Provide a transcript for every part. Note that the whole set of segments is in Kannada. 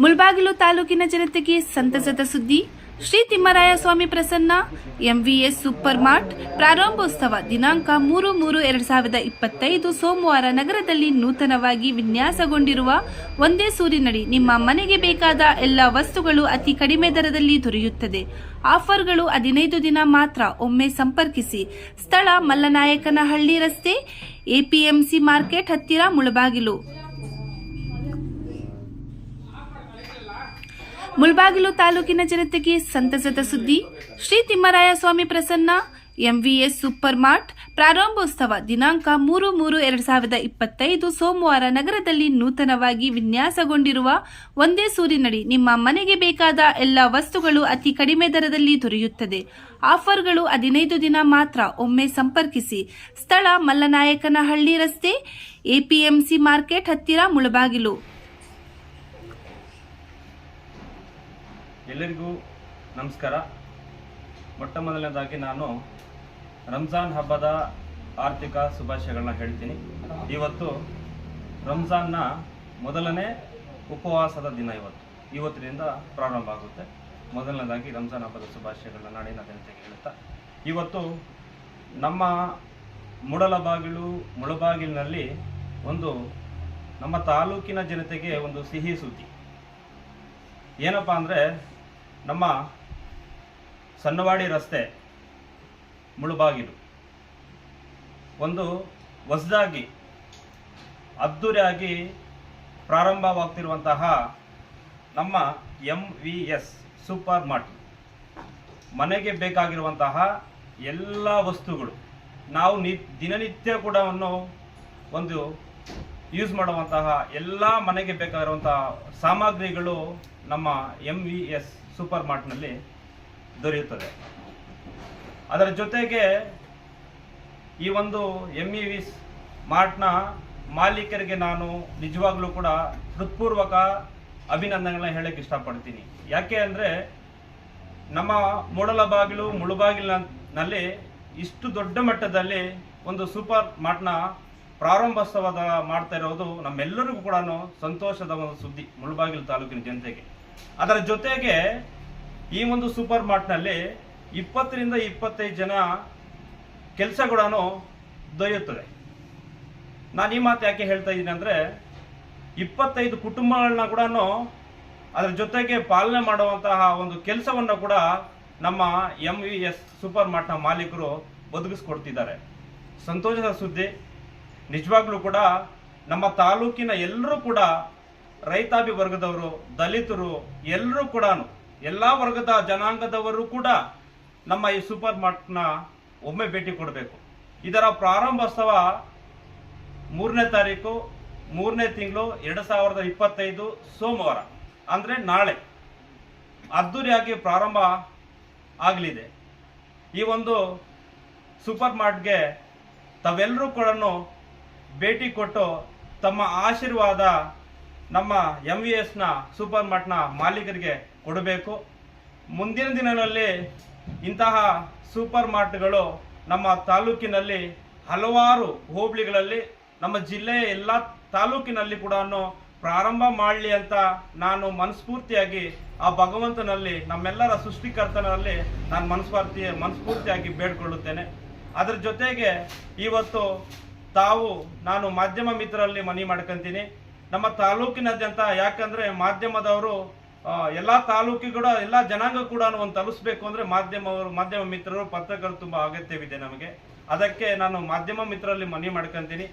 ಮುಳ್ಬಾಗಿಲು ತಾಲೂಕಿನ ಜನತೆಗೆ ಸಂತಸದ ಸುದ್ದಿ. Shri Thimmaraya Swamy Prasanna, MVS super mart ಪ್ರಾರಂಭೋತ್ಸವ ದಿನಾಂಕ ಮೂರು ಮೂರು ಎರಡ್ ಸಾವಿರದ ಇಪ್ಪತ್ತೈದು ಸೋಮವಾರ ನಗರದಲ್ಲಿ ನೂತನವಾಗಿ ವಿನ್ಯಾಸಗೊಂಡಿರುವ ಒಂದೇ ಸೂರಿನಡಿ ನಿಮ್ಮ ಮನೆಗೆ ಬೇಕಾದ ಎಲ್ಲ ವಸ್ತುಗಳು ಅತಿ ಕಡಿಮೆ ದರದಲ್ಲಿ ದೊರೆಯುತ್ತದೆ. ಆಫರ್ಗಳು ಹದಿನೈದು ದಿನ ಮಾತ್ರ ಒಮ್ಮೆ ಸಂಪರ್ಕಿಸಿ. ಸ್ಥಳ ಮಲ್ಲನಾಯಕನಹಳ್ಳಿ ರಸ್ತೆ, ಎಪಿಎಂಸಿ ಮಾರ್ಕೆಟ್ ಹತ್ತಿರ ಮುಳಬಾಗಿಲು. ಮುಳಬಾಗಿಲು ತಾಲೂಕಿನ ಜನತೆಗೆ ಸಂತಸದ ಸುದ್ದಿ. Shri Thimmaraya Swamy Prasanna, MVS super mart ಪ್ರಾರಂಭೋತ್ಸವ ದಿನಾಂಕ ಮೂರು ಮೂರು ಎರಡ್ ಸಾವಿರದ ಇಪ್ಪತ್ತೈದು ಸೋಮವಾರ ನಗರದಲ್ಲಿ ನೂತನವಾಗಿ ವಿನ್ಯಾಸಗೊಂಡಿರುವ ಒಂದೇ ಸೂರಿನಡಿ ನಿಮ್ಮ ಮನೆಗೆ ಬೇಕಾದ ಎಲ್ಲ ವಸ್ತುಗಳು ಅತಿ ಕಡಿಮೆ ದರದಲ್ಲಿ ದೊರೆಯುತ್ತದೆ. ಆಫರ್ಗಳು ಹದಿನೈದು ದಿನ ಮಾತ್ರ ಒಮ್ಮೆ ಸಂಪರ್ಕಿಸಿ. ಸ್ಥಳ ಮಲ್ಲನಾಯಕನಹಳ್ಳಿ ರಸ್ತೆ, ಎಪಿಎಂಸಿ ಮಾರ್ಕೆಟ್ ಹತ್ತಿರ ಮುಳಬಾಗಿಲು. ಎಲ್ಲರಿಗೂ ನಮಸ್ಕಾರ. ಮೊಟ್ಟ ಮೊದಲನೇದಾಗಿ ನಾನು ರಂಜಾನ್ ಹಬ್ಬದ ಆರ್ಥಿಕ ಶುಭಾಶಯಗಳನ್ನ ಹೇಳ್ತೀನಿ. ಇವತ್ತು ರಂಜಾನ್ನ ಮೊದಲನೇ ಉಪವಾಸದ ದಿನ ಇವತ್ತು. ಇವತ್ತಿನಿಂದ ಪ್ರಾರಂಭ ಆಗುತ್ತೆ. ಮೊದಲನೇದಾಗಿ ರಂಜಾನ್ ಹಬ್ಬದ ಶುಭಾಶಯಗಳನ್ನ ನಾಡಿನ ಜನತೆಗೆ ಹೇಳುತ್ತಾ ಇವತ್ತು ನಮ್ಮ ಮುಡಲಬಾಗಿಲು, ಮುಳಬಾಗಿಲಿನಲ್ಲಿ ಒಂದು ನಮ್ಮ ತಾಲೂಕಿನ ಜನತೆಗೆ ಒಂದು ಸಿಹಿ ಸುದ್ದಿ. ಏನಪ್ಪಾ ಅಂದರೆ ನಮ್ಮ ಸನ್ನವಾಡಿ ರಸ್ತೆ ಮುಳುಬಾಗಿಲು. ಒಂದು ಹೊಸದಾಗಿ ಅದ್ದೂರಿಯಾಗಿ ಪ್ರಾರಂಭವಾಗ್ತಿರುವಂತಹ ನಮ್ಮ M V S super mart. ಮನೆಗೆ ಬೇಕಾಗಿರುವಂತಹ ಎಲ್ಲ ವಸ್ತುಗಳು. ನಾವು ನಿ, ದಿನನಿತ್ಯ ಕೂಡ ಒಂದು ಯೂಸ್ ಮಾಡುವಂತಹ ಎಲ್ಲ ಮನೆಗೆ ಬೇಕಾಗಿರುವಂತಹ ಸಾಮಗ್ರಿಗಳು ನಮ್ಮ ಎಂ ವಿ ಎಸ್ ಸೂಪರ್ ಮಾರ್ಟ್ನಲ್ಲಿ ದೊರೆಯುತ್ತದೆ. ಅದರ ಜೊತೆಗೆ ಈ ಒಂದು ಎಂ ಇ ವಿ ಮಾರ್ಟ್ನ ಮಾಲೀಕರಿಗೆ ನಾನು ನಿಜವಾಗ್ಲೂ ಕೂಡ ಹೃತ್ಪೂರ್ವಕ ಅಭಿನಂದನೆಗಳನ್ನ ಹೇಳಕ್ಕೆ ಇಷ್ಟಪಡ್ತೀನಿ. ಯಾಕೆ ಅಂದರೆ ನಮ್ಮ ಮೂಡಲಬಾಗಿಲು, ಮುಳುಬಾಗಿಲಿನಲ್ಲಿ ಇಷ್ಟು ದೊಡ್ಡ ಮಟ್ಟದಲ್ಲಿ ಒಂದು ಸೂಪರ್ ಮಾರ್ಟ್ನ ಪ್ರಾರಂಭೋತ್ಸವದ ಮಾಡ್ತಾ ಇರೋದು ನಮ್ಮೆಲ್ಲರಿಗೂ ಕೂಡ ಸಂತೋಷದ ಒಂದು ಸುದ್ದಿ ಮುಳುಬಾಗಿಲು ತಾಲೂಕಿನ ಜನತೆಗೆ. ಅದರ ಜೊತೆಗೆ ಈ ಒಂದು ಸೂಪರ್ ಮಾರ್ಟ್ನಲ್ಲಿ ಇಪ್ಪತ್ತರಿಂದ ಇಪ್ಪತ್ತೈದು ಜನ ಕೆಲಸಗಳನ್ನು ದೊರೆಯುತ್ತದೆ. ನಾನು ಈ ಮಾತು ಯಾಕೆ ಹೇಳ್ತಾ ಇದ್ದೀನಿ ಅಂದರೆ, ಇಪ್ಪತ್ತೈದು ಕುಟುಂಬಗಳನ್ನ ಕೂಡ ಅದರ ಜೊತೆಗೆ ಪಾಲನೆ ಮಾಡುವಂತಹ ಒಂದು ಕೆಲಸವನ್ನು ಕೂಡ ನಮ್ಮ ಎಂ ವಿ ಎಸ್ ಸೂಪರ್ ಮಾರ್ಟ್ನ ಮಾಲೀಕರು ಒದಗಿಸ್ಕೊಡ್ತಿದ್ದಾರೆ ಸಂತೋಷದ ಸುದ್ದಿ. ನಿಜವಾಗ್ಲೂ ಕೂಡ ನಮ್ಮ ತಾಲೂಕಿನ ಎಲ್ಲರೂ ಕೂಡ ರೈತಾಪಿ ವರ್ಗದವರು ದಲಿತರು ಎಲ್ಲರೂ ಕೂಡ ಎಲ್ಲ ವರ್ಗದ ಜನಾಂಗದವರು ಕೂಡ ನಮ್ಮ ಈ ಸೂಪರ್ ಮಾರ್ಟ್ನ ಒಮ್ಮೆ ಭೇಟಿ ಕೊಡಬೇಕು. ಇದರ ಪ್ರಾರಂಭೋತ್ಸವ ಮೂರನೇ ತಾರೀಕು, ಮೂರನೇ ತಿಂಗಳು ಎರಡು ಸಾವಿರದ ಇಪ್ಪತ್ತೈದು ಸೋಮವಾರ, ಅಂದರೆ ನಾಳೆ ಅದ್ದೂರಿಯಾಗಿ ಪ್ರಾರಂಭ ಆಗಲಿದೆ. ಈ ಒಂದು ಸೂಪರ್ ಮಾರ್ಟ್ಗೆ ತಾವೆಲ್ಲರೂ ಕೂಡ ಭೇಟಿ ಕೊಟ್ಟು ತಮ್ಮ ಆಶೀರ್ವಾದ ನಮ್ಮ ಎಂ ವಿ ಎಸ್ನ ಸೂಪರ್ ಮಾರ್ಟ್ನ ಮಾಲೀಕರಿಗೆ ಕೊಡಬೇಕು. ಮುಂದಿನ ದಿನಗಳಲ್ಲಿ ಇಂತಹ ಸೂಪರ್ ಮಾರ್ಟ್ಗಳು ನಮ್ಮ ತಾಲೂಕಿನಲ್ಲಿ ಹಲವಾರು ಹೋಬಳಿಗಳಲ್ಲಿ, ನಮ್ಮ ಜಿಲ್ಲೆಯ ಎಲ್ಲ ತಾಲೂಕಿನಲ್ಲಿ ಕೂಡ ಪ್ರಾರಂಭ ಮಾಡಲಿ ಅಂತ ನಾನು ಮನಸ್ಫೂರ್ತಿಯಾಗಿ ಆ ಭಗವಂತನಲ್ಲಿ, ನಮ್ಮೆಲ್ಲರ ಸೃಷ್ಟಿಕರ್ತನಲ್ಲಿ ನಾನು ಮನಸ್ಫೂರ್ತಿ, ಮನಸ್ಫೂರ್ತಿಯಾಗಿ ಬೇಡ್ಕೊಳ್ಳುತ್ತೇನೆ. ಅದರ ಜೊತೆಗೆ ಇವತ್ತು ತಾವು, ನಾನು ಮಾಧ್ಯಮ ಮಿತ್ರರಲ್ಲಿ ಮನವಿ ಮಾಡ್ಕೊಂತೀನಿ. ನಮ್ಮ ತಾಲೂಕಿನಾದ್ಯಂತ, ಯಾಕಂದ್ರೆ ಮಾಧ್ಯಮದವರು ಎಲ್ಲ ತಾಲೂಕಿಗೂ ಎಲ್ಲ ಜನಾಂಗ ಕೂಡ ಒಂದು ತಲುಪಿಸ್ಬೇಕು ಅಂದ್ರೆ ಮಾಧ್ಯಮವರು, ಮಾಧ್ಯಮ ಮಿತ್ರರು, ಪತ್ರಕರ್ತರು ತುಂಬಾ ಅಗತ್ಯವಿದೆ ನಮಗೆ. ಅದಕ್ಕೆ ನಾನು ಮಾಧ್ಯಮ ಮಿತ್ರರಲ್ಲಿ ಮನವಿ ಮಾಡ್ಕೊಂತೀನಿ.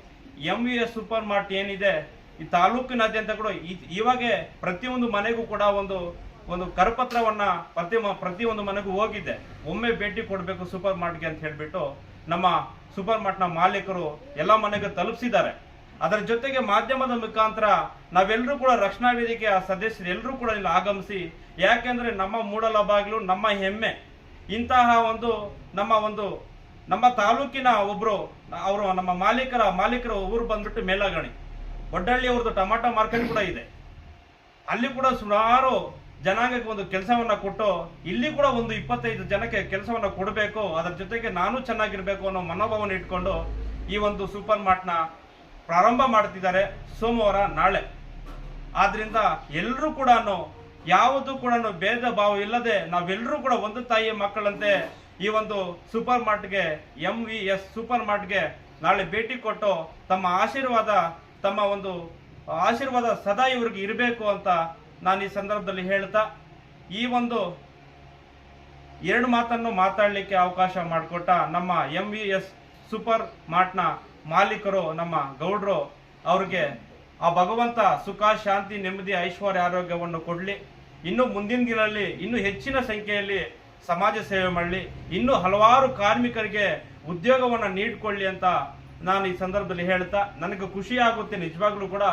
M V S super mart ಏನಿದೆ, ಈ ತಾಲೂಕಿನಾದ್ಯಂತ ಕೂಡ ಇವಾಗ ಪ್ರತಿಯೊಂದು ಮನೆಗೂ ಕೂಡ ಒಂದು ಒಂದು ಕರಪತ್ರವನ್ನ ಪ್ರತಿ ಪ್ರತಿಯೊಂದು ಮನೆಗೂ ಹೋಗಿದೆ. ಒಮ್ಮೆ ಭೇಟಿ ಕೊಡಬೇಕು ಸೂಪರ್ ಮಾರ್ಟ್ಗೆ ಅಂತ ಹೇಳಿಬಿಟ್ಟು ನಮ್ಮ ಸೂಪರ್ ಮಾರ್ಟ್ನ ಮಾಲೀಕರು ಎಲ್ಲ ಮನೆಗೆ ತಲುಪಿಸಿದ್ದಾರೆ. ಅದರ ಜೊತೆಗೆ ಮಾಧ್ಯಮದ ಮುಖಾಂತರ ನಾವೆಲ್ಲರೂ ಕೂಡ ರಕ್ಷಣಾ ವೇದಿಕೆಯ ಸದಸ್ಯರು ಎಲ್ಲರೂ ಕೂಡ ಇಲ್ಲಿ ಆಗಮಿಸಿ, ಯಾಕೆಂದ್ರೆ ನಮ್ಮ ಮೂಡಲ ಬಾಗಿಲು ನಮ್ಮ ಹೆಮ್ಮೆ. ಇಂತಹ ಒಂದು ನಮ್ಮ ಒಂದು ನಮ್ಮ ತಾಲೂಕಿನ ಒಬ್ರು, ಅವರು ನಮ್ಮ ಮಾಲೀಕರ ಮಾಲೀಕರ ಊರು ಬಂದ್ಬಿಟ್ಟು ಮೇಲಗಣಿ. ಒಡ್ಡಳ್ಳಿ ಅವ್ರದ್ದು ಟೊಮಾಟೊ ಮಾರ್ಕೆಟ್ ಕೂಡ ಇದೆ. ಅಲ್ಲಿ ಕೂಡ ಸುಮಾರು ಜನಾಂಗಕ್ಕೆ ಒಂದು ಕೆಲಸವನ್ನ ಕೊಟ್ಟು, ಇಲ್ಲಿ ಕೂಡ ಒಂದು ಇಪ್ಪತ್ತೈದು ಜನಕ್ಕೆ ಕೆಲಸವನ್ನ ಕೊಡಬೇಕು, ಅದರ ಜೊತೆಗೆ ನಾನು ಚೆನ್ನಾಗಿರ್ಬೇಕು ಅನ್ನೋ ಮನೋಭಾವನೆ ಇಟ್ಕೊಂಡು ಈ ಒಂದು ಸೂಪರ್ ಮಾರ್ಟ್ನ ಪ್ರಾರಂಭ ಮಾಡ್ತಿದ್ದಾರೆ ಸೋಮವಾರ ನಾಳೆ. ಆದ್ರಿಂದ ಎಲ್ಲರೂ ಕೂಡ ಯಾವುದು ಕೂಡ ಭೇದ ಭಾವ ಇಲ್ಲದೆ ನಾವೆಲ್ಲರೂ ಕೂಡ ಒಂದು ತಾಯಿಯ ಮಕ್ಕಳಂತೆ ಈ ಒಂದು ಸೂಪರ್ ಮಾರ್ಟ್ಗೆ, ಎಂ ವಿ ಎಸ್ ಸೂಪರ್ ಮಾರ್ಟ್ಗೆ ನಾಳೆ ಭೇಟಿ ಕೊಟ್ಟು ತಮ್ಮ ಆಶೀರ್ವಾದ, ತಮ್ಮ ಒಂದು ಆಶೀರ್ವಾದ ಸದಾ ಇವ್ರಿಗೆ ಇರಬೇಕು ಅಂತ ನಾನು ಈ ಸಂದರ್ಭದಲ್ಲಿ ಹೇಳ್ತಾ, ಈ ಒಂದು ಎರಡು ಮಾತನ್ನು ಮಾತಾಡಲಿಕ್ಕೆ ಅವಕಾಶ ಮಾಡಿಕೊಟ್ಟ ನಮ್ಮ ಎಂ ವಿ ಎಸ್ ಸೂಪರ್ ಮಾರ್ಟ್ನ ಮಾಲೀಕರು, ನಮ್ಮ ಗೌಡ್ರು, ಅವ್ರಿಗೆ ಆ ಭಗವಂತ ಸುಖ, ಶಾಂತಿ, ನೆಮ್ಮದಿ, ಐಶ್ವರ್ಯ, ಆರೋಗ್ಯವನ್ನು ಕೊಡಲಿ. ಇನ್ನು ಮುಂದಿನ ದಿನದಲ್ಲಿ ಇನ್ನೂ ಹೆಚ್ಚಿನ ಸಂಖ್ಯೆಯಲ್ಲಿ ಸಮಾಜ ಸೇವೆ ಮಾಡಲಿ. ಇನ್ನೂ ಹಲವಾರು ಕಾರ್ಮಿಕರಿಗೆ ಉದ್ಯೋಗವನ್ನು ನೀಡಿಕೊಳ್ಳಿ ಅಂತ ನಾನು ಈ ಸಂದರ್ಭದಲ್ಲಿ ಹೇಳ್ತಾ, ನನಗೆ ಖುಷಿ ಆಗುತ್ತೆ ನಿಜವಾಗ್ಲೂ ಕೂಡ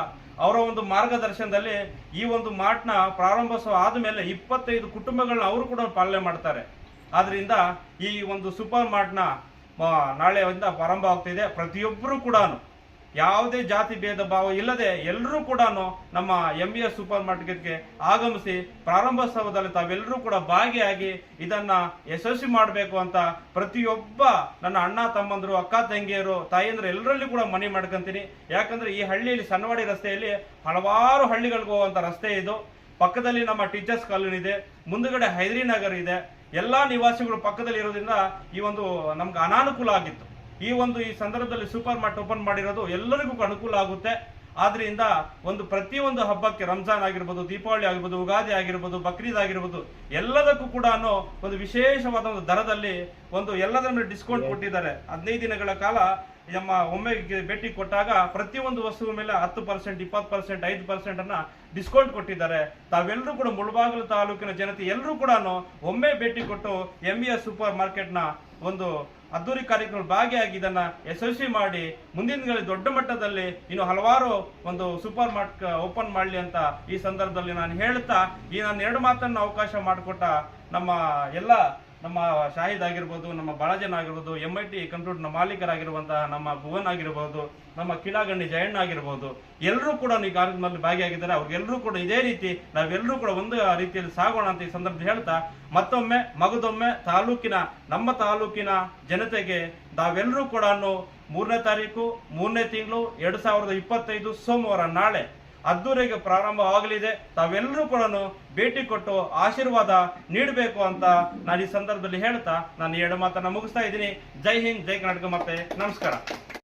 ಅವರ ಒಂದು ಮಾರ್ಗದರ್ಶನದಲ್ಲಿ ಈ ಒಂದು ಮಾರ್ಟ್ನ ಪ್ರಾರಂಭೋತ್ಸವ ಆದಮೇಲೆ ಇಪ್ಪತ್ತೈದು ಕುಟುಂಬಗಳನ್ನ ಅವರು ಕೂಡ ಪಾಲನೆ ಮಾಡ್ತಾರೆ. ಆದ್ರಿಂದ ಈ ಒಂದು ಸೂಪರ್ ಮಾರ್ಟ್ನ ನಾಳೆಯಿಂದ ಪ್ರಾರಂಭ ಆಗ್ತಿದೆ. ಪ್ರತಿಯೊಬ್ಬರೂ ಕೂಡ ಯಾವುದೇ ಜಾತಿ ಭೇದ ಭಾವ ಇಲ್ಲದೆ ಎಲ್ಲರೂ ಕೂಡ ನಮ್ಮ ಎಂ ಬಿ ಎಸ್ ಸೂಪರ್ ಮಾರ್ಕೆಟ್ಗೆ ಆಗಮಿಸಿ ಪ್ರಾರಂಭೋತ್ಸವದಲ್ಲಿ ತಾವೆಲ್ಲರೂ ಕೂಡ ಭಾಗಿಯಾಗಿ ಇದನ್ನ ಯಶಸ್ವಿ ಮಾಡಬೇಕು ಅಂತ ಪ್ರತಿಯೊಬ್ಬ ನನ್ನ ಅಣ್ಣ, ತಮ್ಮಂದರು, ಅಕ್ಕ, ತಂಗಿಯರು, ತಾಯಿಯಂದ್ರು ಎಲ್ಲರಲ್ಲಿ ಕೂಡ ಮನೆ ಮಾಡ್ಕೊಂತೀನಿ. ಯಾಕಂದ್ರೆ ಈ ಹಳ್ಳಿಯಲ್ಲಿ ಸಣ್ಣವಾಡಿ ರಸ್ತೆಯಲ್ಲಿ ಹಲವಾರು ಹಳ್ಳಿಗಳಿಗೆ ಹೋಗುವಂತ ರಸ್ತೆ ಇದು. ಪಕ್ಕದಲ್ಲಿ ನಮ್ಮ ಟೀಚರ್ಸ್ ಕಾಲೋನಿ ಇದೆ. ಮುಂದುಗಡೆ ಹೈದರಿ ನಗರ್ ಇದೆ. ಎಲ್ಲಾ ನಿವಾಸಿಗಳು ಪಕ್ಕದಲ್ಲಿ ಇರೋದ್ರಿಂದ ಈ ಒಂದು ನಮ್ಗೆ ಅನಾನುಕೂಲ ಆಗಿತ್ತು. ಈ ಒಂದು ಈ ಸಂದರ್ಭದಲ್ಲಿ ಸೂಪರ್ ಮಾರ್ಟ್ ಓಪನ್ ಮಾಡಿರೋದು ಎಲ್ಲರಿಗೂ ಅನುಕೂಲ ಆಗುತ್ತೆ. ಆದ್ರಿಂದ ಒಂದು ಪ್ರತಿಯೊಂದು ಹಬ್ಬಕ್ಕೆ ರಂಜಾನ್ ಆಗಿರ್ಬೋದು, ದೀಪಾವಳಿ ಆಗಿರ್ಬೋದು, ಉಗಾದಿ ಆಗಿರ್ಬೋದು, ಬಕ್ರೀದ್ ಆಗಿರ್ಬೋದು, ಎಲ್ಲದಕ್ಕೂ ಕೂಡ ಒಂದು ವಿಶೇಷವಾದ ಒಂದು ದರದಲ್ಲಿ ಒಂದು ಎಲ್ಲದರ ಮೇಲೆ ಡಿಸ್ಕೌಂಟ್ ಕೊಟ್ಟಿದ್ದಾರೆ. ಹದಿನೈದು ದಿನಗಳ ಕಾಲ ನಮ್ಮ ಒಮ್ಮೆ ಭೇಟಿ ಕೊಟ್ಟಾಗ ಪ್ರತಿಯೊಂದು ವಸ್ತುವ ಮೇಲೆ ಹತ್ತು ಪರ್ಸೆಂಟ್ ಇಪ್ಪತ್ತು ಪರ್ಸೆಂಟ್ ಐದು ಪರ್ಸೆಂಟ್ ಅನ್ನ ಡಿಸ್ಕೌಂಟ್ ಕೊಟ್ಟಿದ್ದಾರೆ. ತಾವೆಲ್ಲರೂ ಕೂಡ ಮುಳಬಾಗಲು ತಾಲೂಕಿನ ಜನತೆ ಎಲ್ಲರೂ ಕೂಡ ಒಮ್ಮೆ ಭೇಟಿ ಕೊಟ್ಟು ಎಂ ಇ ಎಸ್ ಸೂಪರ್ ಮಾರ್ಕೆಟ್ನ ಒಂದು ಅದ್ದೂರಿ ಕಾರ್ಯಕ್ರಮ ಭಾಗಿಯಾಗಿ ಇದನ್ನ ಯಶಸ್ವಿ ಮಾಡಿ ಮುಂದಿನ ದೊಡ್ಡ ಮಟ್ಟದಲ್ಲಿ ಇನ್ನು ಹಲವಾರು ಒಂದು ಸೂಪರ್ ಮಾರ್ಕ್ ಓಪನ್ ಮಾಡಲಿ ಅಂತ ಈ ಸಂದರ್ಭದಲ್ಲಿ ನಾನು ಹೇಳ್ತಾ ಈ ನಾನು ಎರಡು ಮಾತನ್ನು ಅವಕಾಶ ಮಾಡಿಕೊಟ್ಟ ನಮ್ಮ ಎಲ್ಲ ನಮ್ಮ ಶಾಹಿದ್ ಆಗಿರ್ಬೋದು ನಮ್ಮ ಬಾಳಜನ್ ಆಗಿರ್ಬೋದು ಎಂ ಐ ಟಿ ಕಂಪ್ಯೂಟರ್ನ ಮಾಲೀಕರಾಗಿರುವಂತಹ ನಮ್ಮ ಭುವನ್ ಆಗಿರ್ಬೋದು, ನಮ್ಮ ಕಿಲಾಗಣ್ಣಿ ಜಯಣ್ಣ ಆಗಿರ್ಬೋದು ಎಲ್ಲರೂ ಕೂಡ ಈ ಕಾರ್ಯಕ್ರಮದಲ್ಲಿ ಭಾಗಿಯಾಗಿದ್ದಾರೆ. ಅವ್ರಿಗೆಲ್ಲರೂ ಕೂಡ ಇದೇ ರೀತಿ ನಾವೆಲ್ಲರೂ ಕೂಡ ಒಂದು ರೀತಿಯಲ್ಲಿ ಸಾಗೋಣ ಅಂತ ಈ ಸಂದರ್ಭ ಹೇಳ್ತಾ, ಮತ್ತೊಮ್ಮೆ ಮಗದೊಮ್ಮೆ ತಾಲೂಕಿನ, ನಮ್ಮ ತಾಲೂಕಿನ ಜನತೆಗೆ ನಾವೆಲ್ಲರೂ ಕೂಡ ಮೂರನೇ ತಾರೀಕು, ಮೂರನೇ ತಿಂಗಳು, ಎರಡ್ ಸಾವಿರದ ಇಪ್ಪತ್ತೈದು ಸೋಮವಾರ ನಾಳೆ ಅದ್ದೂರಿಗೆ ಪ್ರಾರಂಭವಾಗಲಿದೆ ತಾವೆಲ್ಲರೂ ಕೂಡ ಭೇಟಿ ಕೊಟ್ಟು ಆಶೀರ್ವಾದ ನೀಡಬೇಕು ಅಂತ ನಾನು ಈ ಸಂದರ್ಭದಲ್ಲಿ ಹೇಳ್ತಾ ನಾನು ಎರಡು ಮಾತನ್ನ ಮುಗಿಸ್ತಾ ಇದ್ದೀನಿ. ಜೈ ಹಿಂದ್, ಜೈ ಕರ್ನಾಟಕ ಮತ್ತೆ ನಮಸ್ಕಾರ.